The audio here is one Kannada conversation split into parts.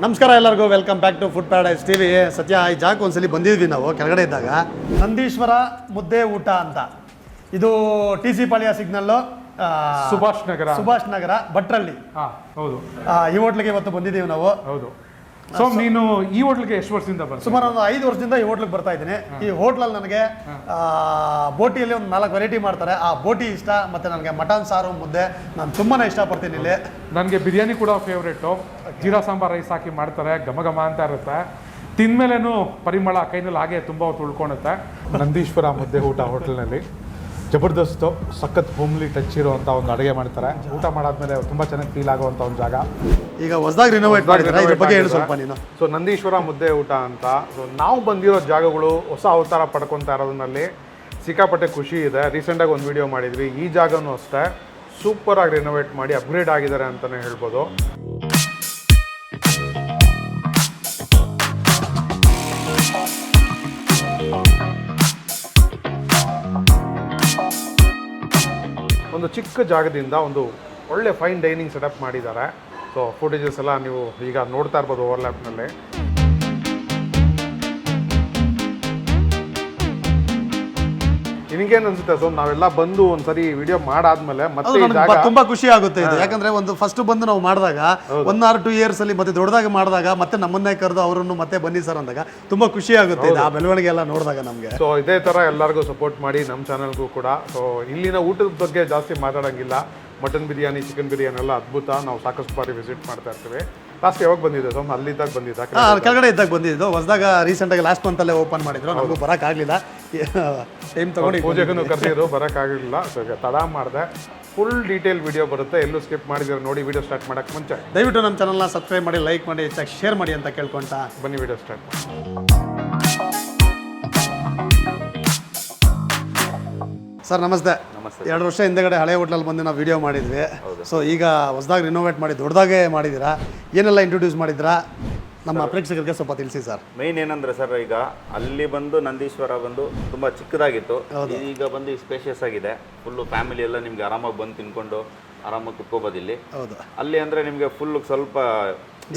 ನಮಸ್ಕಾರ ಎಲ್ಲರಿಗೂ welcome back to food paradise TV Satya ಈ ಜಾಗಕ್ಕೆ ಒಂದ್ಸಲಿ ಬಂದಿದ್ವಿ ನಾವು ಕೆಳಗಡೆ ಇದ್ದಾಗ. ನಂದೀಶ್ವರ ಮುದ್ದೆ ಊಟ ಅಂತ. ಇದು ಟಿ ಸಿ ಪಾಳ್ಯ ಸಿಗ್ನಲ್ಲು ಆ, ಸುಭಾಷ್ ನಗರ. ಸುಭಾಷ್ ನಗರ ಭಟ್ರಲ್ಲಿ ಹಾ ಹೌದು. ಆ, ಈ ಹೋಟ್ಲಿಗೆ ಇವತ್ತು ಬಂದಿದ್ದೀವಿ ನಾವು. ಹೌದು. ಸೊ ನೀನು ಈ ಹೋಟ್ಲಿಗೆ ಎಷ್ಟು ವರ್ಷದಿಂದ ಬರ್ತೀನಿ ಸುಮಾರು ಒಂದು ಐದು ವರ್ಷದಿಂದ ಈ ಹೋಟ್ಲಿಗೆ ಬರ್ತಾ ಇದ್ದೀನಿ. ಈ ಹೋಟ್ಲಲ್ಲಿ ನನಗೆ ಬೋಟಿಯಲ್ಲಿ ಒಂದು ನಾಲ್ಕು ವೆರೈಟಿ ಮಾಡ್ತಾರೆ. ಆ ಬೋಟಿ ಇಷ್ಟ ಮತ್ತೆ ನನಗೆ ಮಟನ್ ಸಾರು ಮುದ್ದೆ ನಾನು ತುಂಬಾ ಇಷ್ಟಪಡ್ತೀನಿ ಇಲ್ಲಿ. ನನಗೆ ಬಿರಿಯಾನಿ ಕೂಡ ಫೇವ್ರೇಟು ಜೀರಾ ಸಾಂಬಾರ್ ರೈಸ್ ಹಾಕಿ ಮಾಡ್ತಾರೆ ಘಮ ಘಮ ಅಂತ ಇರುತ್ತೆ. ತಿಂದ್ಮೇಲೇನು ಪರಿಮಳ ಕೈನಲ್ಲಿ ಹಾಗೆ ತುಂಬ ಹೊತ್ತು ಉಳ್ಕೊಳುತ್ತೆ ನಂದೀಶ್ವರ ಮುದ್ದೆ ಊಟ ಹೋಟೆಲ್ನಲ್ಲಿ. ಜಬರ್ದಸ್ತು ಸಖತ್ ಹೋಮ್ಲಿ ಟಚ್ ಇರುವಂಥ ಒಂದು ಅಡುಗೆ ಮಾಡ್ತಾರೆ. ಊಟ ಮಾಡಾದ್ಮೇಲೆ ತುಂಬ ಚೆನ್ನಾಗಿ ಫೀಲ್ ಆಗುವಂತ ಒಂದು ಜಾಗ. ಈಗ ಹೊಸದಾಗಿ ರಿನೋವೇಟ್ ಮಾಡಿದ್ದಾರೆ ಇದ್ರ ಬಗ್ಗೆ ಹೇಳು ಸ್ವಲ್ಪ ನೀನು. ಸೊ ನಂದೀಶ್ವರ ಮುದ್ದೆ ಊಟ ಅಂತ. ಸೊ ನಾವು ಬಂದಿರೋ ಜಾಗಗಳು ಹೊಸ ಅವತಾರ ಪಡ್ಕೊತಾ ಇರೋದ್ರಲ್ಲಿ ಸಿಕ್ಕಾಪಟ್ಟೆ ಖುಷಿ ಇದೆ. ರೀಸೆಂಟಾಗಿ ಒಂದು ವಿಡಿಯೋ ಮಾಡಿದ್ವಿ. ಈ ಜಾಗನೂ ಅಷ್ಟೇ. ಸೂಪರಾಗಿ ರಿನೋವೇಟ್ ಮಾಡಿ ಅಪ್ಗ್ರೇಡ್ ಆಗಿದ್ದಾರೆ ಅಂತಲೇ ಹೇಳ್ಬೋದು. ಒಂದು ಚಿಕ್ಕ ಜಾಗದಿಂದ ಒಂದು ಒಳ್ಳೆ ಫೈನ್ ಡೈನಿಂಗ್ ಸೆಟಪ್ ಮಾಡಿದ್ದಾರೆ. ಸೊ ಫುಟೇಜಸ್ ಎಲ್ಲ ನೀವು ಈಗ ನೋಡ್ತಾ ಇರ್ಬೋದು ಓವರ್ಲ್ಯಾಪ್ನಲ್ಲಿ ನಿನಗೇನು ಅನ್ಸುತ್ತೆ ಸೊ ನಾವೆಲ್ಲ ಬಂದು ಒಂದ್ಸರಿ ವಿಡಿಯೋ ಮಾಡಾದ್ಮೇಲೆ ಅದು ಮತ್ತೆ ಈ ನನಗೆ ಜಾಗ ತುಂಬಾ ಖುಷಿ ಆಗುತ್ತೆ ಇದು. ಯಾಕಂದ್ರೆ ಒಂದು ಫಸ್ಟ್ ಬಂದು ನಾವು ಮಾಡಿದಾಗ ಒನ್ ಆರ್ ಟೂ ಇಯರ್ಸ್ ಅಲ್ಲಿ ಮತ್ತೆ ದೊಡ್ಡದಾಗಿ ಮಾಡಿದಾಗ ಮತ್ತೆ ನಮ್ಮನ್ನೇ ಕರೆದು ಅವರನ್ನು ಮತ್ತೆ ಬನ್ನಿ ಸರ್ ಅಂದಾಗ ತುಂಬಾ ಖುಷಿ ಆಗುತ್ತೆ ಇದು ಆ ಬೆಳವಣಿಗೆ ಎಲ್ಲ ನೋಡಿದಾಗ ನಮಗೆ. ಸೊ ಇದೇ ತರ ಎಲ್ಲರಿಗೂ ಸಪೋರ್ಟ್ ಮಾಡಿ ನಮ್ಮ ಚಾನಲ್ಗೂ ಕೂಡ. ಸೊ ಇಲ್ಲಿನ ಊಟದ ಬಗ್ಗೆ ಜಾಸ್ತಿ ಮಾತಾಡಂಗಿಲ್ಲ. ಮಟನ್ ಬಿರಿಯಾನಿ ಚಿಕನ್ ಬಿರಿಯಾನಿ ಎಲ್ಲ ಅದ್ಭುತ. ನಾವು ಸಾಕಷ್ಟು ಬಾರಿ ವಿಸಿಟ್ ಮಾಡ್ತಾ ಇರ್ತೀವಿ. ಲಾಸ್ಟ್ ಯಾವಾಗ ಬಂದಿದೆ ಸೊ ಅಲ್ಲಿದ್ದಾಗ ಬಂದಿದ್ದ? ಕೆಳಗಡೆ ಇದ್ದಾಗ? ಬಂದಿದ್ದು. ಹೊಸದಾಗ ರೀಸೆಂಟ್ ಆಗಿ ಲಾಸ್ಟ್ ಮಂತಲ್ಲೇ ಅಲ್ಲೇ ಓಪನ್ ಮಾಡಿದ್ರು. ನಮಗೂ ಬರೋಕ್ಕಾಗಲಿಲ್ಲ. ಆಗ್ಲಿಲ್ಲ ಟೈಮ್ ತಗೊಂಡು ಪೂಜೆಗೂ ಕರೆದಿದ್ರು ಬರೋಕ್ಕಾಗಲಿಲ್ಲ. ಸೊ ತಡ ಮಾಡಿದೆ. ಫುಲ್ ಡೀಟೇಲ್ ವಿಡಿಯೋ ಬರುತ್ತೆ. ಎಲ್ಲೂ ಸ್ಕಿಪ್ ಮಾಡಿದ್ರೆ ನೋಡಿ ವಿಡಿಯೋ ಸ್ಟಾರ್ಟ್ ಮಾಡೋಕ್ಕೆ ಮುಂಚೆ. ದಯವಿಟ್ಟು ನಮ್ಮ ಚಾನಲ್ನ ಸಬ್ಸ್ಕ್ರೈಬ್ ಮಾಡಿ ಲೈಕ್ ಮಾಡಿ ಹೆಚ್ಚಾಗಿ ಶೇರ್ ಮಾಡಿ ಅಂತ ಕೇಳ್ಕೊಂತ. ಬನ್ನಿ ವಿಡಿಯೋ ಸ್ಟಾರ್ಟ್ ಮಾಡಿ. ಸರ್ ನಮಸ್ತೆ. ಎರಡು ವರ್ಷ ಹಿಂದೆಗಡೆ ಹಳೆ ಹೋಟ್ಲಲ್ಲಿ ಬಂದು ನಾವು ವಿಡಿಯೋ ಮಾಡಿದ್ವಿ. ಸೊ ಈಗ ಹೊಸದಾಗಿ ರಿನೋವೇಟ್ ಮಾಡಿ ದೊಡ್ಡದಾಗೆ ಮಾಡಿದ್ದೀರಾ ಏನೆಲ್ಲ ಇಂಟ್ರೊಡ್ಯೂಸ್ ಮಾಡಿದ್ರಾ? ನಮ್ಮ ಪ್ರೇಕ್ಷಕರಿಗೆ ಸ್ವಲ್ಪ ತಿಳಿಸಿ ಸರ್. ಮೈನ್ ಏನಂದ್ರೆ ಸರ್ ಈಗ ಅಲ್ಲಿ ಬಂದು ನಂದೀಶ್ವರ ಬಂದು ತುಂಬಾ ಚಿಕ್ಕದಾಗಿತ್ತು. ಈಗ ಬಂದು ಸ್ಪೇಷಿಯಸ್ ಆಗಿದೆ. ಫುಲ್ಲು ಫ್ಯಾಮಿಲಿ ಎಲ್ಲ ನಿಮ್ಗೆ ಆರಾಮಾಗಿ ಬಂದು ತಿನ್ಕೊಂಡು ಆರಾಮಾಗಿ ಕುತ್ಕೋಬೋದು ಇಲ್ಲಿ ಹೌದು. ಅಲ್ಲಿ ಅಂದ್ರೆ ನಿಮ್ಗೆ ಫುಲ್ ಸ್ವಲ್ಪ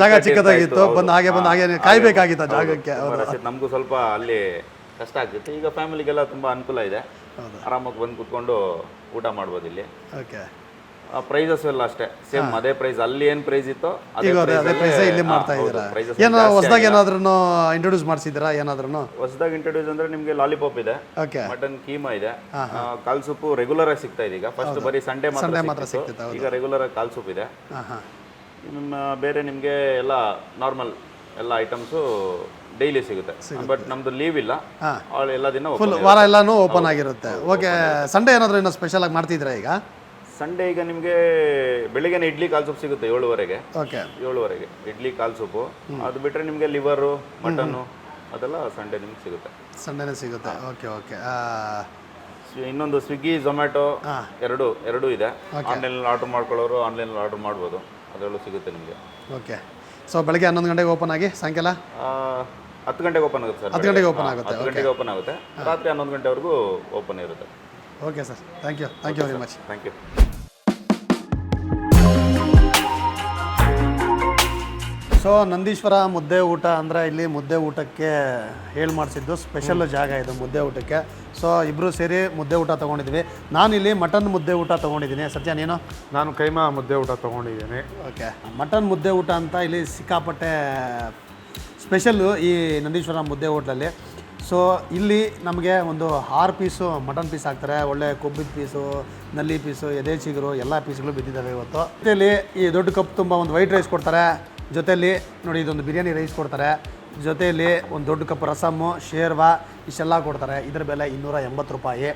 ಜಾಗ ಚಿಕ್ಕದಾಗಿತ್ತು, ಬಂದು ಹಾಗೆ ಬಂದು ಹಾಗೆ ಕಾಯ್ಬೇಕಾಗಿತ್ತು ಜಾಗಕ್ಕೆ, ನಮಗೂ ಸ್ವಲ್ಪ ಅಲ್ಲಿ ಕಷ್ಟ ಆಗ್ತಿತ್ತು. ಈಗ ಫ್ಯಾಮಿಲಿಗೆಲ್ಲ ತುಂಬಾ ಅನುಕೂಲ ಇದೆ. ಆರಾಮಾಗಿ ಬಂದು ಕುತ್ಕೊಂಡು ಊಟ ಮಾಡ್ಬೋದು ಇಲ್ಲಿ. ಓಕೆ. ಪ್ರೈಸಸ್ ಎಲ್ಲ ಅಷ್ಟೇ. ಸೇಮ್ ಅದೇ ಪ್ರೈಸ್ ಅಲ್ಲಿ ಏನ್ ಪ್ರೈಸ್ ಇತ್ತು ಈಗ ಅದೇ ಅದೇ ಪ್ರೈಸ್ ಇಲ್ಲಿ ಮಾಡ್ತಾ ಇದ್ದೀರಾ? ಏನೋ ಹೊಸದಾಗಿ ಏನಾದ್ರೂ ಇಂಟ್ರೊಡ್ಯೂಸ್ ಮಾಡಿಸಿದ್ದೀರಾ? ಏನಾದ್ರೂ ಹೊಸದಾಗಿ ಇಂಟ್ರೊಡ್ಯೂಸ್ ಅಂದ್ರೆ ನಿಮಗೆ ಲಾಲಿಪಾಪ್ ಇದೆ. ಮಟನ್ ಕೀಮಾ ಇದೆ. ಕಾಲ್ ಸೂಪು ರೆಗ್ಯುಲರ್ ಆಗಿ ಸಿಗ್ತಾ ಇದೆ ಈಗ. ಫಸ್ಟ್ ಬರೀ ಸಂಡೇ ಮಾತ್ರ ಸಿಗ್ತಿತ್ತು. ಈಗ ರೆಗ್ಯುಲರ್ ಆಗಿ ಕಾಲ್ ಸೂಪ್ ಇದೆ. ನಿಮ್ಮ ಬೇರೆ ನಿಮಗೆ ಎಲ್ಲ ನಾರ್ಮಲ್ ಎಲ್ಲ ಐಟಮ್ಸು ಡೈಲಿ ಸಿಗುತ್ತೆ. ಬಟ್ ನಮ್ದು ಲೀವ್ ಇಲ್ಲ. ಅವಳು ಎಲ್ಲ ದಿನ ಫುಲ್ ವಾರ ಎಲ್ಲಾನು ಓಪನ್ ಆಗಿರುತ್ತೆ. ಓಕೆ ಸಂಡೇ ಏನಾದರೂ ಇನ್ನೂ ಸ್ಪೆಷಲ್ ಆಗಿ ಮಾಡ್ತಿದ್ರೆ ಈಗ? ಸಂಡೇ ಈಗ ನಿಮಗೆ ಬೆಳಿಗ್ಗೆ ಇಡ್ಲಿ ಕಾಲ್ ಸೂಪ್ ಸಿಗುತ್ತೆ ಏಳುವರೆಗೆ. ಓಕೆ ಏಳುವರೆಗೆ. ಇಡ್ಲಿ ಕಾಲ್ ಸೂಪು ಅದು ಬಿಟ್ಟರೆ ನಿಮಗೆ ಲಿವರು ಮಟನ್ನು ಅದೆಲ್ಲ ಸಂಡೇ ನಿಮ್ಗೆ ಸಿಗುತ್ತೆ. ಸಂಡೇನೇ ಸಿಗುತ್ತೆ. ಓಕೆ ಓಕೆ ಇನ್ನೊಂದು ಸ್ವಿಗ್ಗಿ ಝೊಮ್ಯಾಟೊ ಎರಡು ಎರಡು ಇದೆ. ಆನ್ಲೈನಲ್ಲಿ ಆರ್ಡರ್ ಮಾಡ್ಕೊಳ್ಳೋರು ಆನ್ಲೈನಲ್ಲಿ ಆರ್ಡರ್ ಮಾಡ್ಬೋದು. ಅದರಲ್ಲೂ ಸಿಗುತ್ತೆ ನಿಮಗೆ. ಓಕೆ ಸೊ ಬೆಳಗ್ಗೆ ಹನ್ನೊಂದು ಗಂಟೆಗೆ ಓಪನ್ ಆಗಿ ಸಾಯಂಕಾಲ? ಹತ್ತು ಗಂಟೆಗೆ ಓಪನ್ ಆಗುತ್ತೆ ಸರ್ ಹತ್ತು ಗಂಟೆಗೆ ಓಪನ್ ಆಗುತ್ತೆ, ಹತ್ತು ಗಂಟೆಗೆ ಓಪನ್ ಆಗುತ್ತೆ. ರಾತ್ರಿ ಹನ್ನೊಂದು ಗಂಟೆವರೆಗೂ ಓಪನ್ ಇರುತ್ತೆ. Okay sir thank you thank you very much thank you so Nandishwara ಮುದ್ದೆ ಊಟ ಅಂದರೆ ಇಲ್ಲಿ ಮುದ್ದೆ ಊಟಕ್ಕೆ ಹೇಳಿ ಮಾಡಿಸಿದ್ದು ಸ್ಪೆಷಲ್ ಜಾಗ ಇದು ಮುದ್ದೆ ಊಟಕ್ಕೆ. ಸೊ ಇಬ್ಬರು ಸೇರಿ ಮುದ್ದೆ ಊಟ ತೊಗೊಂಡಿದ್ವಿ. ನಾನು ಇಲ್ಲಿ ಮಟನ್ ಮುದ್ದೆ ಊಟ ತೊಗೊಂಡಿದ್ದೀನಿ. ಸತ್ಯ ನೀನು? ನಾನು ಕೈಮಾ ಮುದ್ದೆ ಊಟ ತೊಗೊಂಡಿದ್ದೀನಿ. ಓಕೆ ಮಟನ್ ಮುದ್ದೆ ಊಟ ಅಂತ ಇಲ್ಲಿ ಸಿಕ್ಕಾಪಟ್ಟೆ ಸ್ಪೆಷಲ್ಲು ಈ ನಂದೀಶ್ವರ ಮುದ್ದೆ ಹೋಟ್ಲಲ್ಲಿ. ಸೊ ಇಲ್ಲಿ ನಮಗೆ ಒಂದು ಆರು ಪೀಸು ಮಟನ್ ಪೀಸ್ ಹಾಕ್ತಾರೆ. ಒಳ್ಳೆ ಕೊಬ್ಬಿದ ಪೀಸು, ನಲ್ಲಿ ಪೀಸು, ಎದೆ ಚಿಗುರು, ಎಲ್ಲ ಪೀಸ್ಗಳು ಬಿದ್ದಿದ್ದಾವೆ ಇವತ್ತು. ಜೊತೆಯಲ್ಲಿ ಈ ದೊಡ್ಡ ಕಪ್ ತುಂಬ ಒಂದು ವೈಟ್ ರೈಸ್ ಕೊಡ್ತಾರೆ. ಜೊತೆಯಲ್ಲಿ ನೋಡಿ, ಇದೊಂದು ಬಿರಿಯಾನಿ ರೈಸ್ ಕೊಡ್ತಾರೆ. ಜೊತೆಯಲ್ಲಿ ಒಂದು ದೊಡ್ಡ ಕಪ್ ರಸಮ್ಮು ಶೇರ್ವಾ, ಇಷ್ಟೆಲ್ಲ ಕೊಡ್ತಾರೆ. ಇದ್ರ ಬೆಲೆ ಇನ್ನೂರ ಎಂಬತ್ತು ರೂಪಾಯಿ.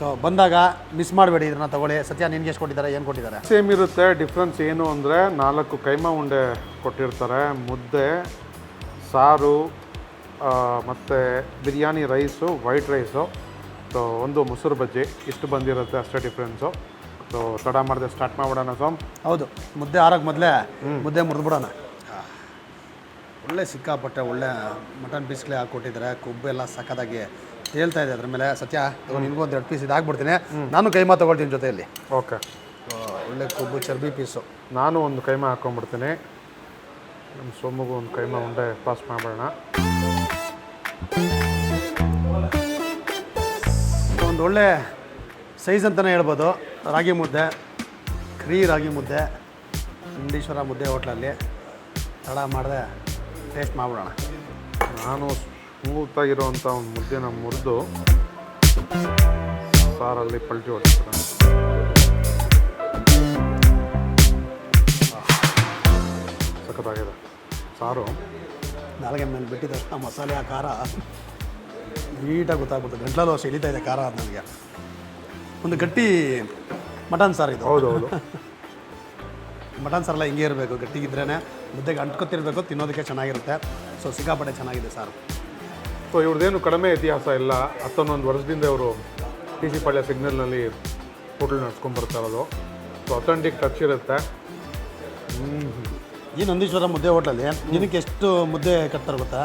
ಸೊ ಬಂದಾಗ ಮಿಸ್ ಮಾಡಬೇಡಿ ಇದನ್ನು ತಗೊಳ್ಳಿ. ಸತ್ಯ, ನಿನ್ಗೆ ಎಷ್ಟು ಕೊಟ್ಟಿದ್ದಾರೆ, ಏನು ಕೊಟ್ಟಿದ್ದಾರೆ? ಸೇಮ್ ಇರುತ್ತೆ. ಡಿಫ್ರೆನ್ಸ್ ಏನು ಅಂದರೆ ನಾಲ್ಕು ಕೈಮಾ ಉಂಡೆ ಕೊಟ್ಟಿರ್ತಾರೆ. ಮುದ್ದೆ ಸಾರು ಮತ್ತು biryani rice white rice. So ಒಂದು ಮೊಸರು ಬಜ್ಜಿ. ಇಷ್ಟು ಬಂದಿರುತ್ತೆ ಅಷ್ಟೇ ಡಿಫ್ರೆನ್ಸು ಸೊ ತಡ ಮಾಡಿದೆ ಸ್ಟಾರ್ಟ್ ಮಾಡ್ಬಿಡೋಣ ಸೊ ಹೌದು. ಮುದ್ದೆ ಆರೋಗ್ಯ ಮೊದಲೇ ಮುದ್ದೆ ಮುರಿದ್ಬಿಡೋಣ ಒಳ್ಳೆ ಸಿಕ್ಕಾಪಟ್ಟೆ ಒಳ್ಳೆ ಮಟನ್ ಪೀಸ್ಗಳೇ ಹಾಕ್ಕೊಟ್ಟಿದ್ದಾರೆ. ಕೊಬ್ಬೆಲ್ಲ ಸಕ್ಕದಾಗಿ ಹೇಳ್ತಾ ಇದೆ ಅದ್ರ ಮೇಲೆ. ಸತ್ಯ ನಿಮಗೂ ಒಂದು ಎರಡು ಪೀಸ್ ಇದಾಗ್ಬಿಡ್ತೀನಿ. ನಾನು ಕೈಮಾ ತೊಗೊಳ್ತೀನಿ ಜೊತೆಯಲ್ಲಿ. ಓಕೆ ಒಳ್ಳೆ ಕೊಬ್ಬು ಚರ್ಬಿ ಪೀಸು. ನಾನು ಒಂದು ಕೈಮಾ ಹಾಕ್ಕೊಂಬಿಡ್ತೀನಿ. ನಮ್ಮ ಸೋಮಗೂ ಒಂದು ಕೈಮ ಉಂಡೆ ಪಾಸ್ ಮಾಡೋಣ ಒಂದು ಒಳ್ಳೆ ಸೈಜ್ ಅಂತಲೇ ಹೇಳ್ಬೋದು. ರಾಗಿ ಮುದ್ದೆ ಕ್ರೀ ರಾಗಿ ಮುದ್ದೆ ನಂದೀಶ್ವರ ಮುದ್ದೆ ಹೋಟ್ಲಲ್ಲಿ. ತಡ ಮಾಡಿದೆ ಟೇಸ್ಟ್ ಮಾಡ್ಬಿಡೋಣ. ನಾನು ಸ್ಮೂತಾಗಿರುವಂಥ ಒಂದು ಮುದ್ದೆನ ಮುರಿದು ಸಾರಲ್ಲಿ ಪಲ್ಟಿ ಹೊಡ್ತೀನಿ ಸಖತ್ತಾಗಿದೆ ಸಾರು. ನಾಲ್ಗೆ ಮೇಲೆ ಬಿಟ್ಟಿದ ತಕ್ಷಣ ಮಸಾಲೆ ಆ ಖಾರ ನೀಟಾಗಿ ಗೊತ್ತಾಗುತ್ತೆ ಗಂಟ್ಲಲ್ಲೂ ಅಷ್ಟು ಇಳಿತಾ ಇದೆ ಖಾರ ಅದು ನನಗೆ. ಒಂದು ಗಟ್ಟಿ ಮಟನ್ ಸಾರು ಇದು. ಹೌದು ಹೌದು ಮಟನ್ ಸಾರೆಲ್ಲ ಹಿಂಗೆ ಇರಬೇಕು. ಗಟ್ಟಿಗಿದ್ರೇ ಮುದ್ದೆಗೆ ಅಂಟ್ಕೊತಿರ್ಬೇಕು ತಿನ್ನೋದಕ್ಕೆ ಚೆನ್ನಾಗಿರುತ್ತೆ. ಸೊ ಸಿಕ್ಕಾಪಟ್ಟೆ ಚೆನ್ನಾಗಿದೆ ಸಾರು. ಸೊ ಇವ್ರದ್ದೇನು ಕಡಿಮೆ ಇತಿಹಾಸ ಇಲ್ಲ. ಹತ್ತೊಂದೊಂದು ವರ್ಷದಿಂದ ಇವರು ಟಿ ಸಿ ಪಾಳ್ಯ ಸಿಗ್ನಲ್ನಲ್ಲಿ ಹೋಟ್ಲ್ ನಡ್ಸ್ಕೊಂಡ್ಬರ್ತಾ ಇರೋದು. ಸೊ ಅಥೆಂಟಿಕ್ ಟಚ್ ಇರುತ್ತೆ. ಈ ನಂದೀಶ್ವರ ಮುದ್ದೆ ಹೋಟ್ಲಲ್ಲಿ ದಿನಕ್ಕೆ ಎಷ್ಟು ಮುದ್ದೆ ಕಟ್ತಾರೆ ಗೊತ್ತಾ?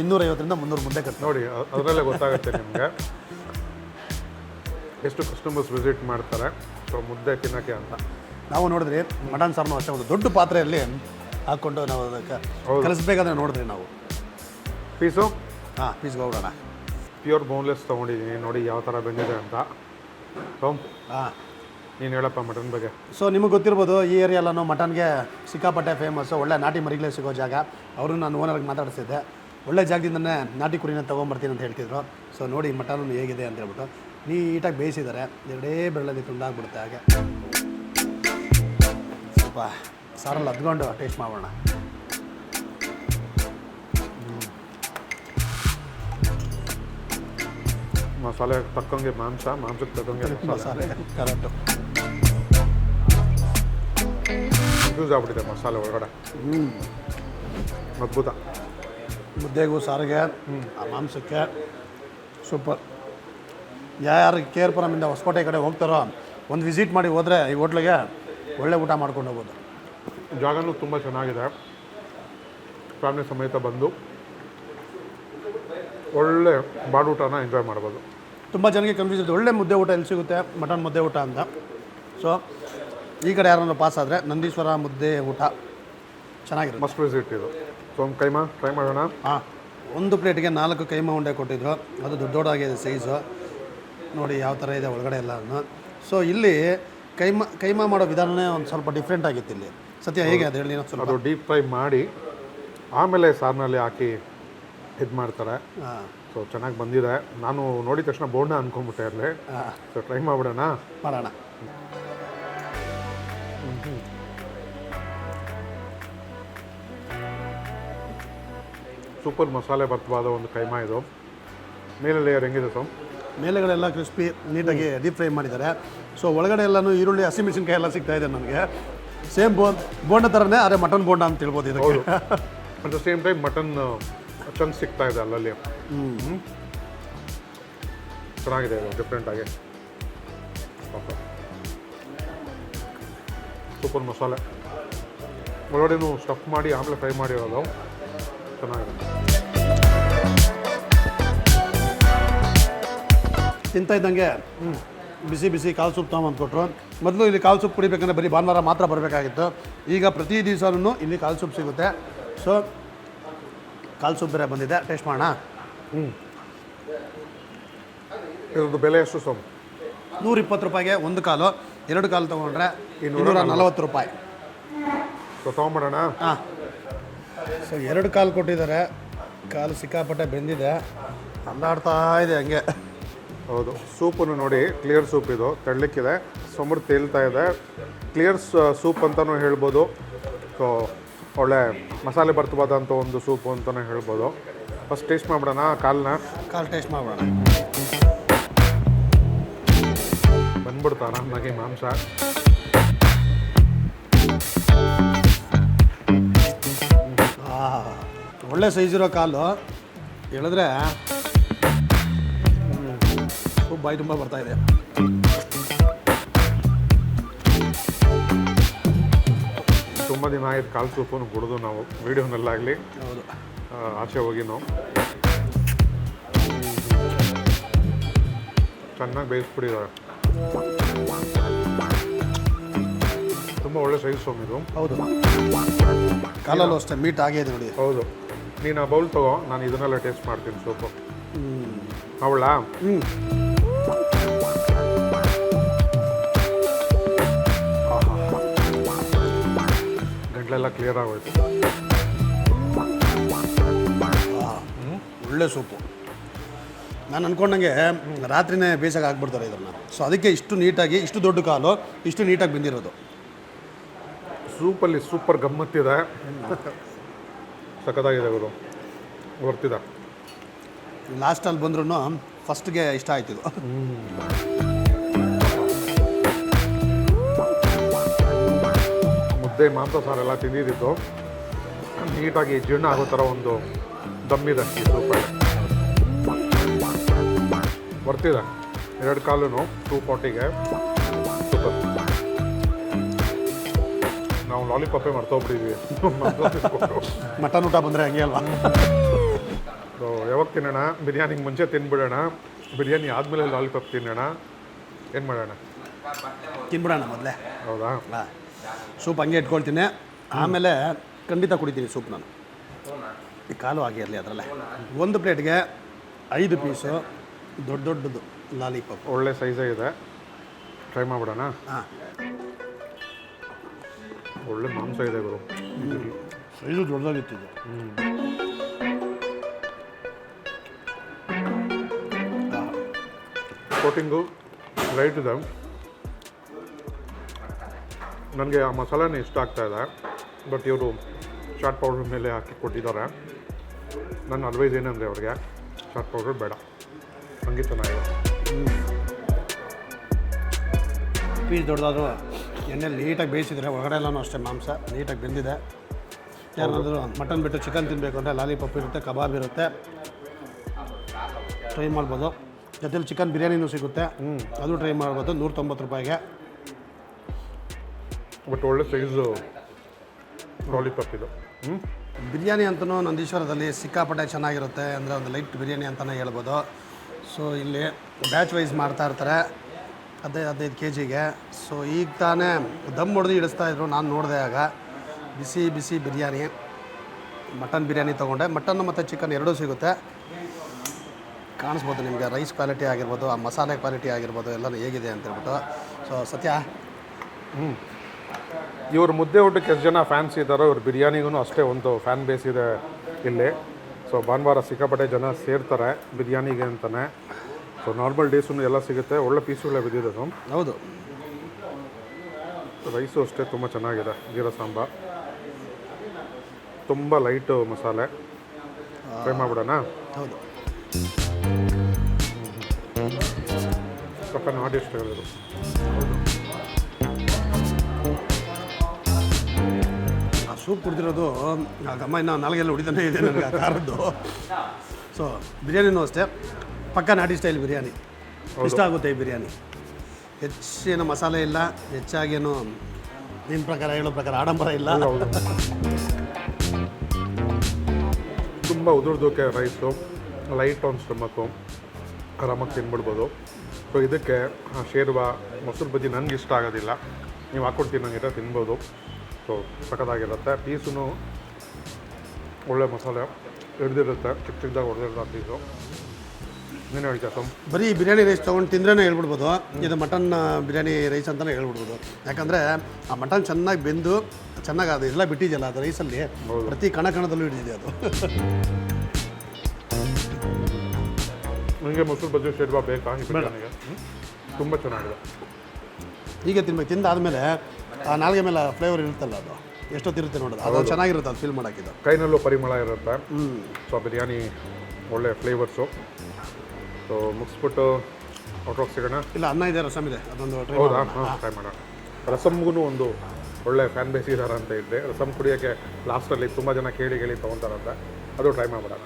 ಇನ್ನೂರೈವತ್ತರಿಂದ ಮುನ್ನೂರು ಮುದ್ದೆ ಕಟ್ತಾರೆ. ನೋಡಿ ಅದರಲ್ಲೇ ಗೊತ್ತಾಗುತ್ತೆ ನಿಮಗೆ. ಎಷ್ಟು ಕಸ್ಟಮರ್ಸ್ ವಿಸಿಟ್ ಮಾಡ್ತಾರೆ. ಸೊ ಮುದ್ದೆ ತಿನ್ನೋಕ್ಕೆ ಅಂತ. ನಾವು ನೋಡಿದ್ರಿ ಮಟನ್ ಸಾರನ್ನು ಅಷ್ಟೇ ಒಂದು ದೊಡ್ಡ ಪಾತ್ರೆಯಲ್ಲಿ ಹಾಕ್ಕೊಂಡು ನಾವು ಅದಕ್ಕೆ. ಕಲಿಸ್ಬೇಕಾದ್ರೆ ನೋಡಿದ್ರಿ ನಾವು. ಪೀಸು ಹಾಂ ಪೀಸ್ ಹೋಗೋಣ. ಪ್ಯೂರ್ ಬೋನ್ಲೆಸ್ ತೊಗೊಂಡಿದ್ದೀನಿ ನೋಡಿ ಯಾವ ಥರ ಬಂದಿದೆ ಅಂತ. ಸೊಂಪು ಹಾಂ. ನೀನು ಹೇಳಪ್ಪ ಮಟನ್ ಬಗ್ಗೆ. ಸೊ ನಿಮಗೆ ಗೊತ್ತಿರ್ಬೋದು ಈ ಏರಿಯಲ್ಲೂ ಮಟನ್ಗೆ ಸಿಕ್ಕಾಪಟ್ಟೆ ಫೇಮಸ್ಸು ಒಳ್ಳೆ ನಾಟಿ ಮರಿಗಳೇ ಸಿಗೋ ಜಾಗ. ಅವರು ನಾನು ಓನರ್ಗೆ ಮಾತಾಡಿಸಿದ್ದೆ. ಒಳ್ಳೆ ಜಾಗದಿಂದನೇ ನಾಟಿ ಕುರಿನ ತೊಗೊಂಬರ್ತೀನಿ ಅಂತ ಹೇಳ್ತಿದ್ರು. ಸೊ ನೋಡಿ ಮಟನ್ ಹೇಗಿದೆ ಅಂತ ಹೇಳ್ಬಿಟ್ಟು ನೀಟಾಗಿ ಬೇಯಿಸಿದ್ದಾರೆ ಎರಡೇ ಬೆರಳಲ್ಲಿ ತುಂಡಾಗ್ಬಿಡುತ್ತೆ ಹಾಗೆ. ಸ್ವಲ್ಪ ಸಾರಲ್ಲಿ ಹದ್ಕೊಂಡು ಟೇಸ್ಟ್ ಮಾಡೋಣ ಮಸಾಲೆ ತಕ್ಕಂಗೆ ಮಾಂಸ ಮಾಂಸಕ್ಕೆ ತಕ್ಕಂಗೆ ಮಸಾಲೆ ಮಸಾಲೆ. ಕರೆಕ್ಟು ಯೂಸ್ ಆಗ್ಬಿಟ್ಟಿದೆ ಮಸಾಲೆ ಒಳಗಡೆ. ಹ್ಞೂ ಅದ್ಭುತ. ಮುದ್ದೆಗೂ ಸಾರಿಗೆ ಆ ಮಾಂಸಕ್ಕೆ ಸೂಪರ್. ಯಾರು ಕೆ ಆರ್ ಪುರಮಿಂದ ಹೊಸಕೋಟೆ ಕಡೆ ಹೋಗ್ತಾರೋ ಒಂದು ವಿಸಿಟ್ ಮಾಡಿ ಹೋದರೆ ಈ ಹೋಟ್ಲಿಗೆ ಒಳ್ಳೆ ಊಟ ಮಾಡ್ಕೊಂಡು ಹೋಗ್ಬೋದು ಜಾಗನೂ ತುಂಬ ಚೆನ್ನಾಗಿದೆ. ಫ್ಯಾಮಿಲಿ ಸಮೇತ ಬಂದು ಒಳ್ಳೆ ಬಾಡೂಟನ ಎಂಜಾಯ್ ಮಾಡ್ಬೋದು. ತುಂಬ ಜನಕ್ಕೆ ಕನ್ಫ್ಯೂಸ್ ಇರುತ್ತೆ. ಒಳ್ಳೆ ಮುದ್ದೆ ಊಟ ಎಲ್ಲಿ ಸಿಗುತ್ತೆ? ಮಟನ್ ಮುದ್ದೆ ಊಟ ಅಂತ. ಸೊ ಈ ಕಡೆ ಯಾರನ್ನ ಪಾಸ್ ಆದರೆ ನಂದೀಶ್ವರ ಮುದ್ದೆ ಊಟ ಚೆನ್ನಾಗಿರುತ್ತೆ. ಮಸ್ಟ್ ವಿಸಿಟ್ ಇದು. ಸೊ ಒಂದು ಕೈಮಾ? ಟ್ರೈ ಮಾಡೋಣ. ಹಾಂ ಒಂದು ಪ್ಲೇಟಿಗೆ ನಾಲ್ಕು ಕೈಮಾ ಉಂಡೆ ಕೊಟ್ಟಿದ್ರು. ಅದು ದೊಡ್ಡ ದೊಡ್ಡದಾಗಿದೆ ಸೈಜು ನೋಡಿ ಯಾವ ಥರ ಇದೆ ಒಳಗಡೆ ಎಲ್ಲನೂ. ಸೊ ಇಲ್ಲಿ ಕೈಮಾ ಕೈಮಾ ಮಾಡೋ ವಿಧಾನನೇ ಒಂದು ಸ್ವಲ್ಪ ಡಿಫ್ರೆಂಟ್ ಆಗಿತ್ತು ಇಲ್ಲಿ. ಸತ್ಯ ಹೇಗೆ ಅದು ಹೇಳಿ ಸ್ವಲ್ಪ. ಅದು ಡೀಪ್ ಫ್ರೈ ಮಾಡಿ ಆಮೇಲೆ ಸಾರ್ನಲ್ಲಿ ಹಾಕಿ ಇದು ಮಾಡ್ತಾರೆ. ಹಾಂ. ಸೊ ಚೆನ್ನಾಗಿ ಬಂದಿದೆ. ನಾನು ನೋಡಿದ ತಕ್ಷಣ ಬೋಂಡ ಅಂದ್ಕೊಂಬಿಟ್ಟೆ ಅಲ್ಲಿ. ಸೊ ಟ್ರೈ ಮಾಡ್ಬಿಡೋಣ. ಮಾಡೋಣ. ಸೂಪರ್ ಮಸಾಲೆ ಭರ್ತವಾದ ಒಂದು ಕೈಮಾ ಇದು. ಮೇಲೆ ಲೇಯರ್ ಹೆಂಗಿದೆ ಸೊ ಮೇಲೆಗಳೆಲ್ಲ ಕ್ರಿಸ್ಪಿ ನೀಟಾಗಿ ಡೀಪ್ ಫ್ರೈ ಮಾಡಿದ್ದಾರೆ. ಸೊ ಒಳಗಡೆ ಎಲ್ಲನೂ ಈರುಳ್ಳಿ ಹಸಿಮೆಣಸಿನ್ಕಾಯಿ ಎಲ್ಲ ಸಿಗ್ತಾ ಇದೆ ನನಗೆ ಸೇಮ್ ಬೋ ಬೋಂಡ ಥರನೇ ಅದೇ ಮಟನ್ ಬೋಂಡ ಅಂತ ಹೇಳ್ಬೋದು ಇದಕ್ಕೆ. At the same time mutton chunk ಸಿಗ್ತಾ ಇದೆ ಅಲ್ಲಲ್ಲಿ. ಹ್ಞೂ ಚೆನ್ನಾಗಿದೆ ಇದು ಡಿಫ್ರೆಂಟ್ ಆಗಿ. ಸೂಪರ್ ಮಸಾಲೆ. ಒಳಗಡೆನೂ ಸ್ಟಫ್ ಮಾಡಿ ಆಮೇಲೆ ಫ್ರೈ ಮಾಡಿರೋದು ಚೆನ್ನಾಗಿರುತ್ತೆ. ತಿಂತ ಇದ್ದಂಗೆ ಬಿಸಿ ಬಿಸಿ ಕಾಲು ಸೂಪ್ ಕೊಟ್ಟರು ಮೊದಲು ಇಲ್ಲಿ ಕಾಲು ಸೂಪ್ ಕುಡಿಬೇಕಂದ್ರೆ ಬರೀ ಭಾನುವಾರ ಮಾತ್ರ ಬರಬೇಕಾಗಿತ್ತು. ಈಗ ಪ್ರತಿ ದಿವಸನೂ ಇಲ್ಲಿ ಕಾಲು ಸೂಪ್ ಸಿಗುತ್ತೆ. ಸೊ ಕಾಲು ಸೂಪ್ ಬೇರೆ ಬಂದಿದೆ. ಟೇಸ್ಟ್ ಮಾಡೋಣ. ಹ್ಞೂ ಇದ್ರದ್ದು ಬೆಲೆ ಎಷ್ಟು ಸೊಮ್ ನೂರಿಪ್ಪತ್ತು ರೂಪಾಯಿಗೆ ಒಂದು ಕಾಲು. ಎರಡು ಕಾಲು ತೊಗೊಂಡ್ರೆ ಇನ್ನೂರ ನಲವತ್ತು. ರೂಪಾಯಿ. ಸೊ ತೊಗೊಂಬಿಡೋಣ ಹಾಂ. ಸೊ ಎರಡು ಕಾಲು ಕೊಟ್ಟಿದ್ದಾರೆ. ಕಾಲು ಸಿಕ್ಕಾಪಟ್ಟೆ ಬೆಂದಿದೆ. ಅಂದಾಡ್ತಾ ಇದೆ ಹಂಗೆ. ಹೌದು. ಸೂಪನ್ನು ನೋಡಿ ಕ್ಲಿಯರ್ ಸೂಪ್ ಇದು. ತಳ್ಳಿಕ್ಕಿದೆ. ಸಮೃದ್ಧ ತೇಲ್ತಾ ಇದೆ. ಕ್ಲಿಯರ್ ಸೂಪ್ ಅಂತಲೂ ಹೇಳ್ಬೋದು. ಸೊ ಒಳ್ಳೆ ಮಸಾಲೆ ಬರ್ತವಾದಂಥ ಒಂದು ಸೂಪು ಅಂತಲೂ ಹೇಳ್ಬೋದು. ಫಸ್ಟ್ ಟೇಸ್ಟ್ ಮಾಡ್ಬಿಡೋಣ ಕಾಲನ್ನ? ಕಾಲು ಟೇಸ್ಟ್ ಮಾಡೋಣ ಬಂದ್ಬಿಡ್ತಾ ಆರಾಮಾಗಿ ಮಾಂಸ? ಒಳ್ಳೆ ಸೈಜ್ ಇರೋ ಕಾಲು. ಹೇಳಿದ್ರೆ ಬಾಯಿ ತುಂಬ ಬರ್ತಾ ಇದೆ. ತುಂಬ ದಿನ ಆಯ್ತು ಕಾಲು ಸೂಪನ್ನು ಕುಡಿದು ನಾವು ವೀಡಿಯೋನಲ್ಲಾಗಲಿ. ಹೌದು. ಆಚೆ ಹೋಗಿ ನಾವು. ಚೆನ್ನಾಗಿ ಬೇಯಿಸ್ಬಿಟ್ಟಿದ್ದಾರೆ ತುಂಬ ಒಳ್ಳೆ ಸೈಜ್ ಸೋಮ್ ಇದು. ಹೌದು. ಕಾಲಲ್ಲೂ ಅಷ್ಟೇ ಮೀಟ್ ಆಗೇ ಇದೆ ನೋಡಿ. ಹೌದು. ನೀನು ಆ ಬೌಲ್ ತಗೋ ನಾನು ಇದನ್ನೆಲ್ಲ ಟೇಸ್ಟ್ ಮಾಡ್ತೀನಿ ಸೂಪು. ಅವಳ? ಹ್ಞೂ ಗಂಟ್ಲೆಲ್ಲ ಕ್ಲಿಯರ್ ಆಗೋಯ್ತು. ಒಳ್ಳೆ ಸೂಪು. ನಾನು ಅಂದ್ಕೊಂಡಂಗೆ ರಾತ್ರಿನೇ ಬೇಸಾಗಿ ಹಾಕ್ಬಿಡ್ತಾರೆ ಇದನ್ನು ಸೊ ಅದಕ್ಕೆ ಇಷ್ಟು ನೀಟಾಗಿ ಇಷ್ಟು ದೊಡ್ಡ ಕಾಲು ಇಷ್ಟು ನೀಟಾಗಿ ಬಂದಿರೋದು. ಸೂಪಲ್ಲಿ ಸೂಪರ್ ಗಮ್ಮತ್ತಿದೆ. ಸಖತ್ತಾಗಿದೆ ಗುರು. ಬರ್ತಿದೆ ಲಾಸ್ಟಲ್ಲಿ ಬಂದ್ರೂ ಫಸ್ಟ್ಗೆ ಇಷ್ಟ ಆಯ್ತಿದು ಮುದ್ದೆ ಮಾಂಸ ಸಾರೆಲ್ಲ ತಿಂದಿದ್ದು ನೀಟಾಗಿ ಜೀರ್ಣ ಆಗೋ ಥರ ಒಂದು ದಮ್ಮಿದೆ ಈ ಸೂಪಲ್ಲಿ ಬರ್ತಿದೆ. ಎರಡು ಕಾಲು ಟೂ ಫಾರ್ಟಿಗೆ ಸೂಪರ್ ನಾವು ಲಾಲಿಪಾಪೇ ಮರ್ತೋಗ್ಬಿಟ್ಟಿದ್ವಿ ಮಟನ್ ಊಟ ಬಂದರೆ ಹಂಗೆ ಅಲ್ವಾ? ಸೊ ಯಾವಾಗ ತಿನ್ನೋಣ? ಬಿರಿಯಾನಿಗೆ ಮುಂಚೆ ತಿನ್ಬಿಡೋಣ. ಬಿರಿಯಾನಿ ಆದಮೇಲೆ ಲಾಲಿಪಾಪ್ ತಿನ್ನೋಣ. ಏನು ಮಾಡೋಣ? ತಿನ್ಬಿಡೋಣ ಮೊದಲೇ. ಹೌದಾ? ಸೂಪ್ ಹಂಗೆ ಇಟ್ಕೊಳ್ತೀನಿ. ಆಮೇಲೆ ಖಂಡಿತ ಕುಡಿತೀನಿ ಸೂಪ್ ನಾನು. ಈ ಕಾಲು ಆಗಿರಲಿ ಅದರಲ್ಲೇ. ಒಂದು ಪ್ಲೇಟ್ಗೆ ಐದು ಪೀಸು. ದೊಡ್ಡ ದೊಡ್ಡದು ಲಾಲಿಪಾಪ್. ಒಳ್ಳೆ ಸೈಜೇ ಇದೆ ಟ್ರೈ ಮಾಡ್ಬಿಡೋಣ? ಹಾಂ. ಒಳ್ಳೆ ಮಾಂಸ ಇದೆ ಗುರು. ಸೈಜು ದೊಡ್ಡದಾಗಿತ್ತು ಇದು. ಕೋಟಿಂಗು ರೈಟ್ ಇದೆ. ನನಗೆ ಆ ಮಸಾಲೆನೇ ಇಷ್ಟ ಆಗ್ತಾ ಇದೆ. ಬಟ್ ಇವರು ಚಾಟ್ ಪೌಡ್ರ್ ಮೇಲೆ ಹಾಕಿ ಕೊಟ್ಟಿದ್ದಾರೆ. ನನ್ನ ಅಡ್ವೈಸ್ ಏನಂದರೆ ಅವ್ರಿಗೆ ಚಾಟ್ ಪೌಡ್ರ್ ಬೇಡ. ಹಂಗೆ ನಾಯಕ ಪೀಸ್ ದೊಡ್ಡದಾದ್ರು ಎಣ್ಣೆ ನೀಟಾಗಿ ಬೇಯಿಸಿದ್ರೆ ಹೊರಗಡೆ ಎಲ್ಲ ಅಷ್ಟೇ ಮಾಂಸ ನೀಟಾಗಿ ಬೆಂದಿದೆ. ಯಾರಾದರೂ ಮಟನ್ ಬಿಟ್ಟು ಚಿಕನ್ ತಿನ್ನಬೇಕು ಅಂದರೆ ಲಾಲಿಪಾಪ್ ಇರುತ್ತೆ ಕಬಾಬ್ ಇರುತ್ತೆ. ಟ್ರೈ ಮಾಡ್ಬೋದು. ಜೊತೆಲಿ ಚಿಕನ್ ಬಿರಿಯಾನಿನೂ ಸಿಗುತ್ತೆ. ಅದು ಟ್ರೈ ಮಾಡ್ಬೋದು ನೂರ ತೊಂಬತ್ತು ರೂಪಾಯಿಗೆ. ಬಟ್ ಒಳ್ಳೆ ಸೈಜು ಲಾಲಿಪಾಪ್ ಇದು. ಹ್ಞೂ ಬಿರಿಯಾನಿ ಅಂತಲೂ ನಂದೀಶ್ವರದಲ್ಲಿ ಸಿಕ್ಕಾಪಟ್ಟೆ ಚೆನ್ನಾಗಿರುತ್ತೆ ಅಂದರೆ ಒಂದು ಲೈಟ್ ಬಿರಿಯಾನಿ ಅಂತಲೇ ಹೇಳ್ಬೋದು. ಸೊ ಇಲ್ಲಿ ಬ್ಯಾಚ್ ವೈಸ್ ಮಾಡ್ತಾ ಇರ್ತಾರೆ. ಹದಿನೈದು ಹದಿನೈದು ಕೆ ಜಿಗೆ ಸೊ ಈಗ ತಾನೇ ದಮ್ ಹೊಡೆದು ಇಡಿಸ್ತಾ ಇದ್ರು. ನಾನು ನೋಡಿದೆ ಆಗ. ಬಿಸಿ ಬಿಸಿ ಬಿರಿಯಾನಿ. ಮಟನ್ ಬಿರಿಯಾನಿ ತೊಗೊಂಡೆ. ಮಟನ್ ಮತ್ತು ಚಿಕನ್ ಎರಡೂ ಸಿಗುತ್ತೆ. ಕಾಣಿಸ್ಬೋದು ನಿಮಗೆ. ರೈಸ್ ಕ್ವಾಲಿಟಿ ಆಗಿರ್ಬೋದು, ಆ ಮಸಾಲೆ ಕ್ವಾಲಿಟಿ ಆಗಿರ್ಬೋದು ಎಲ್ಲ ಹೇಗಿದೆ ಅಂತ ಹೇಳ್ಬಿಟ್ಟು. ಸೊ ಸತ್ಯ? ಹ್ಞೂ ಇವ್ರ ಮುದ್ದೆ ಊಟಕ್ಕೆ ಎಷ್ಟು ಜನ ಫ್ಯಾನ್ಸ್ ಇದ್ದಾರೋ, ಇವ್ರ ಬಿರಿಯಾನಿಗೂ ಅಷ್ಟೇ ಒಂದು ಫ್ಯಾನ್ ಬೇಸ್ ಇದೆ ಇಲ್ಲಿ. ಸೊ ಭಾನುವಾರ ಸಿಕ್ಕಾಪಟ್ಟೆ ಜನ ಸೇರ್ತಾರೆ ಬಿರಿಯಾನಿಗೆ ಅಂತಲೇ ಸೊ ನಾರ್ಮಲ್ ಡೇಸೂ ಎಲ್ಲ ಸಿಗುತ್ತೆ. ಒಳ್ಳೆ ಪೀಸುಗಳೇ ಬಿದ್ದಿರೋದು ಹೌದು. ರೈಸು ಅಷ್ಟೇ ತುಂಬ ಚೆನ್ನಾಗಿದೆ ಜೀರಾ ಸಾಂಬಾರ್. ತುಂಬ ಲೈಟು ಮಸಾಲೆ. ಫ್ರೈ ಮಾಡ್ಬಿಡೋಣ? ಹೌದು. ಪಕ್ಕ ನಾಟಿ ಇಷ್ಟ ಹೇಳಿದ್ರು. ಸೂಪ್ ಕುಡ್ದಿರೋದು ಆ ಘಮ ಇನ್ನು ನಾಲ್ಗೆಲ್ಲ ಹೊಡಿತಾನೆ ಇದೆ ನನಗೆ ಆ ಖಾರದ್ದು. ಸೊ ಬಿರಿಯಾನಿನೂ ಅಷ್ಟೇ. ಪಕ್ಕ ನಾಟಿ ಸ್ಟೈಲ್ ಬಿರಿಯಾನಿ. ಇಷ್ಟ ಆಗುತ್ತೆ ಈ ಬಿರಿಯಾನಿ. ಹೆಚ್ಚೇನು ಮಸಾಲೆ ಇಲ್ಲ ಹೆಚ್ಚಾಗೇನು ನಿನ್ನ ಪ್ರಕಾರ ಹೇಳೋ ಪ್ರಕಾರ ಆಡಂಬರ ಇಲ್ಲ. ತುಂಬ ಉದುರ್ದೋಕೆ ರೈಸು ಲೈಟ್ ಆನ್ ಸ್ಟಮಕ್ಕು ಆರಾಮಾಗಿ ತಿನ್ಬಿಡ್ಬೋದು. ಸೊ ಇದಕ್ಕೆ ಶೇರ್ವ ಮೊಸರು ಬಜ್ಜಿ ನನಗೆ ಇಷ್ಟ ಆಗೋದಿಲ್ಲ. ನೀವು ಹಾಕ್ಕೊಡ್ತೀನಿ ನನಗೆ ತಿನ್ಬೋದು. ಸೊ ಸಖತ್ತಾಗಿರುತ್ತೆ. ಪೀಸೂ ಒಳ್ಳೆ ಮಸಾಲೆ ಹಿಡ್ದಿರುತ್ತೆ ಚಿಕ್ಕ ಚಿಕ್ಕದಾಗ ಹೊಡೆದಿರುತ್ತೆ ಪೀಸು. ನೀನು ಹೇಳ್ತೀಯ ಸಮ್? ಬರೀ ಬಿರಿಯಾನಿ ರೈಸ್ ತೊಗೊಂಡು ತಿಂದ್ರೇ ಹೇಳ್ಬಿಡ್ಬೋದು. ಇದು ಮಟನ್ ಬಿರಿಯಾನಿ ರೈಸ್ ಅಂತಲೇ ಹೇಳ್ಬಿಡ್ಬೋದು. ಯಾಕಂದರೆ ಆ ಮಟನ್ ಚೆನ್ನಾಗಿ ಬೆಂದು ಚೆನ್ನಾಗಿ ಅದು ಎಲ್ಲ ಬಿಟ್ಟಿದೆಯಲ್ಲ ಅದು ರೈಸಲ್ಲಿ ಪ್ರತಿ ಕಣ ಕಣದಲ್ಲೂ ಹಿಡಿದಿದೆ ಅದು. ನನಗೆ ಮೊಸರು ಬಜ್ಜಿ ಶೇರ್ವಾ ಬೇಕಾ ತುಂಬ ಚೆನ್ನಾಗಿದೆ. ಹೀಗೆ ತಿನ್ಬೇಕು. ತಿಂದಾದ್ಮೇಲೆ ಆ ನಾಲ್ಗೆ ಮೇಲೆ ಫ್ಲೇವರ್ ಇರುತ್ತಲ್ಲ ಅದು? ಎಷ್ಟೊತ್ತಿರುತ್ತೆ ನೋಡೋದು? ಅದು ಚೆನ್ನಾಗಿರುತ್ತೆ ಅದು ಫೀಲ್ ಮಾಡೋಕ್ಕಿದು? ಕೈನಲ್ಲೂ ಪರಿಮಳ ಇರುತ್ತೆ. ಸೊ ಬಿರಿಯಾನಿ ಒಳ್ಳೆ ಫ್ಲೇವರ್ಸು ಸೊ ಮುಗಿಸ್ಬಿಟ್ಟು ಹೊಟ್ಟೋಗಿ ಸಿಗೋಣ ಇಲ್ಲ ಅನ್ನ ಇದೆ ರಸಮ್ ಇದೆ. ಅದೊಂದು ಟ್ರೈ ಹೌದಾ? ಹಾಂ ಟ್ರೈ ಮಾಡೋಣ. ರಸಮ್ಗೂ ಒಂದು ಒಳ್ಳೆ ಫ್ಯಾನ್ ಬೇಸ್ ಇದ್ದಾರೆ ಅಂತ ಇದ್ದೆ ರಸಮ್ ಕುಡಿಯೋಕ್ಕೆ ಲಾಸ್ಟಲ್ಲಿ ತುಂಬ ಜನ ಕೇಳಿ ಕೇಳಿ ತೊಗೊತಾರಂತ. ಅದು ಟ್ರೈ ಮಾಡ್ಬಿಡೋಣ.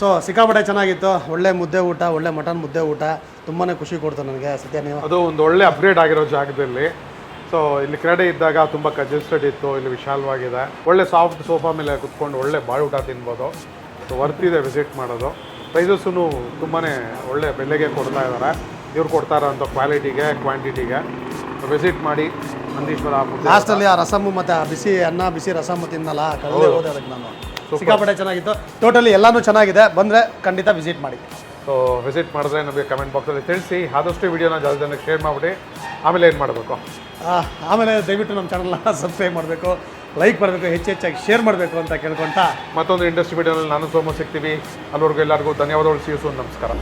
ಸೊ ಸಿಕ್ಕಾಪಟ್ಟೆ ಚೆನ್ನಾಗಿತ್ತು. ಒಳ್ಳೆ ಮುದ್ದೆ ಊಟ ಒಳ್ಳೆ ಮಟನ್ ಮುದ್ದೆ ಊಟ. ತುಂಬಾ ಖುಷಿ ಕೊಡ್ತು ನನಗೆ ಸತ್ಯ ನೀವು. ಅದು ಒಂದು ಒಳ್ಳೆ ಅಪ್ಗ್ರೇಡ್ ಆಗಿರೋ ಜಾಗದಲ್ಲಿ ಸೊ ಇಲ್ಲಿ ಕ್ರೀಡೆ ಇದ್ದಾಗ ತುಂಬ ಕಜೆಸ್ಟೆಡ್ ಇತ್ತು ಇಲ್ಲಿ ವಿಶಾಲವಾಗಿದೆ. ಒಳ್ಳೆ ಸಾಫ್ಟ್ ಸೋಫಾ ಮೇಲೆ ಕುತ್ಕೊಂಡು ಒಳ್ಳೆ ಬಾಳೂಟ ತಿನ್ಬೋದು. ಸೊ ಇದೆ ವಿಸಿಟ್ ಮಾಡೋದು. ಪ್ರೈಸಸ್ಸೂ ತುಂಬಾ ಒಳ್ಳೆ ಬೆಲೆಗೆ ಕೊಡ್ತಾ ಇದ್ದಾರೆ ಇವ್ರು ಕೊಡ್ತಾ ಇರೋಂಥ ಕ್ವಾಲಿಟಿಗೆ ಕ್ವಾಂಟಿಟಿಗೆ ವಿಸಿಟ್ ಮಾಡಿ ನಂದೀಶ್ವರ ಲಾಸ್ಟಲ್ಲಿ ಆ ರಸಮ್ಮು ಮತ್ತು ಆ ಬಿಸಿ ಅನ್ನ ಬಿಸಿ ರಸಮ್ಮು ತಿನ್ನಲ್ಲ ಕಳೆದೇ ಹೋದೆ. ಅದಕ್ಕೆ ನಾನು. ಸಿಕ್ಕಾಪಟ್ಟೆ ಚೆನ್ನಾಗಿತ್ತು. ಟೋಟಲಿ ಎಲ್ಲನೂ ಚೆನ್ನಾಗಿದೆ. ಬಂದರೆ ಖಂಡಿತ ವಿಸಿಟ್ ಮಾಡಿ. ಸೊ ವಿಸಿಟ್ ಮಾಡಿದ್ರೆ ನಮಗೆ ಕಮೆಂಟ್ ಬಾಕ್ಸಲ್ಲಿ ತಿಳಿಸಿ. ಆದಷ್ಟು ವಿಡಿಯೋನ ಜಾಸ್ತಿ ಜನಕ್ಕೆ ಶೇರ್ ಮಾಡಿಬಿಡಿ ಆಮೇಲೆ ಏನು ಮಾಡಬೇಕು? ಆಮೇಲೆ ದಯವಿಟ್ಟು ನಮ್ಮ ಚಾನಲ್ನ ಸಬ್ಸ್ಕ್ರೈಬ್ ಮಾಡಬೇಕು ಲೈಕ್ ಮಾಡಬೇಕು ಹೆಚ್ಚು ಹೆಚ್ಚಾಗಿ ಶೇರ್ ಮಾಡಬೇಕು ಅಂತ ಕೇಳ್ಕೊಂತ ಮತ್ತೊಂದು ಇಂಡಸ್ಟ್ರಿ ವೀಡಿಯೋನಲ್ಲಿ ನಾನು ಸೋಮ ಸಿಗ್ತೀವಿ. ಅಲ್ಲಿವರೆಗೂ ಎಲ್ಲರಿಗೂ ಧನ್ಯವಾದಗಳು. ಸಿಗಿಸು ನಮಸ್ಕಾರ.